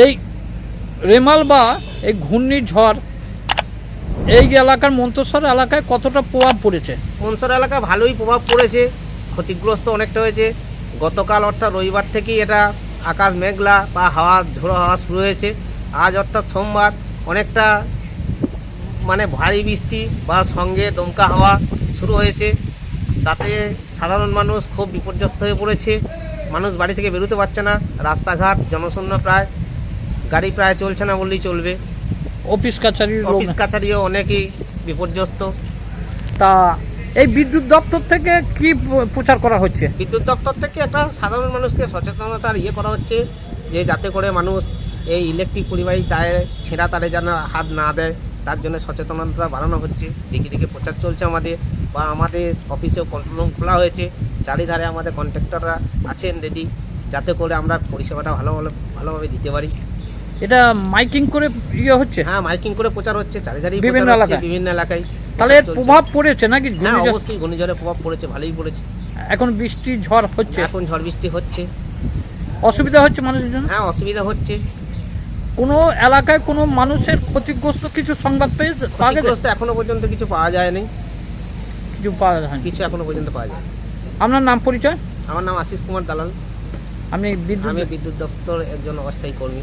এই রেমাল বা এই ঘূর্ণিঝড়, এই এলাকার মন্তসর এলাকায় কতটা প্রভাব পড়েছে? মনসর এলাকায় ভালোই প্রভাব পড়েছে, ক্ষতিগ্রস্ত অনেকটা হয়েছে। গতকাল অর্থাৎ রবিবার থেকেই এটা আকাশ মেঘলা বা হাওয়া, ঝোড়ো হাওয়া শুরু হয়েছে। আজ অর্থাৎ সোমবার অনেকটা মানে ভারী বৃষ্টি বা সঙ্গে দমকা হাওয়া শুরু হয়েছে। তাতে সাধারণ মানুষ খুব বিপর্যস্ত হয়ে পড়েছে। মানুষ বাড়ি থেকে বেরোতে পারছে না। রাস্তাঘাট জনশূন্য প্রায় গাড়ি প্রায় চলছে না বললেই চলবে। অফিস কাছারি অফিস কাছারিও অনেকেই বিপর্যস্ত। তা এই বিদ্যুৎ দপ্তর থেকে কি প্রচার করা হচ্ছে? বিদ্যুৎ দপ্তর থেকে একটা সাধারণ মানুষকে সচেতনতার ইয়ে করা হচ্ছে যে যাতে করে মানুষ এই ইলেকট্রিক পরিবাহী তারে ছেঁড়া তারে যেন হাত না দেয় তার জন্য সচেতনতা বাড়ানো হচ্ছে। দিকে দিকে প্রচার চলছে আমাদের বা আমাদের অফিসেও কন্ট্রোল রুম খোলা হয়েছে। চারিধারে আমাদের কন্ট্রাক্টররা আছেন রেডি যাতে করে আমরা পরিষেবাটা ভালো ভালো ভালোভাবে দিতে পারি। এটা মাইকিং করে ইয়ে হচ্ছে? হ্যাঁ মাইকিং করে প্রচার হচ্ছে চারিধারেই বিভিন্ন এলাকায়? বিভিন্ন এলাকায় তাহলে এর প্রভাব পড়েছে নাকি হ্যাঁ অবশ্যই ঘূর্ণিঝড়ের প্রভাব পড়েছে ভালোই পড়েছে। এখন বৃষ্টি ঝড় হচ্ছে। এখন ঝড় বৃষ্টি হচ্ছে। অসুবিধা হচ্ছে মানুষের জন্য হ্যাঁ অসুবিধা হচ্ছে। কোনো এলাকায় কোনো মানুষের ক্ষতিগ্রস্ত কিছু সংবাদ পেয়েছে ক্ষতিগ্রস্ত এখনও পর্যন্ত কিছু পাওয়া যায়নি। কিছু পাওয়া যায়নি? কিছু এখনও পর্যন্ত পাওয়া যায় আপনার নাম পরিচয়? আমার নাম আশিস কুমার দালাল। আমি বিদ্যুৎ আমি বিদ্যুৎ দপ্তর একজন অস্থায়ী কর্মী।